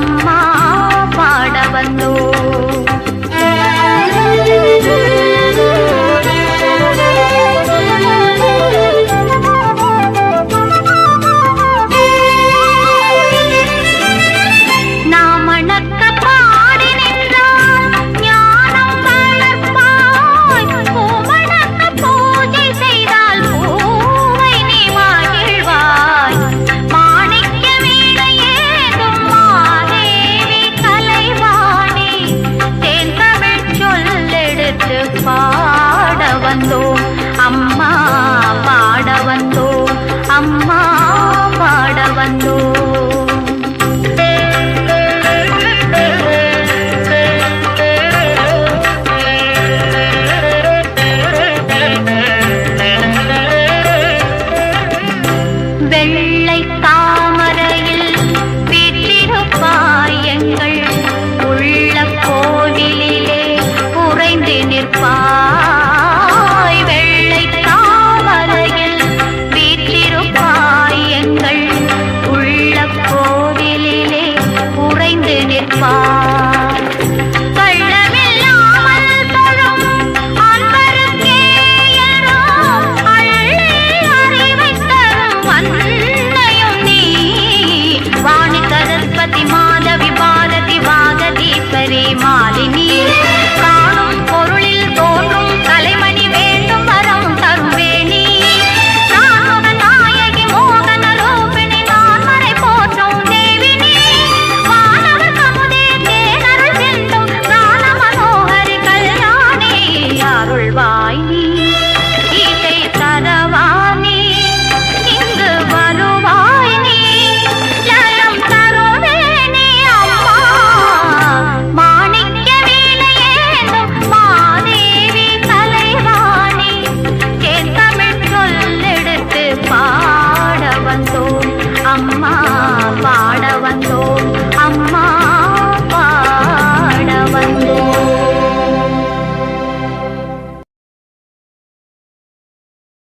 அம்மா. வந்தோம் அம்மா பாட வந்தோம் அம்மா பாட வந்தோம் வெள்ளைத்தான் 妈妈。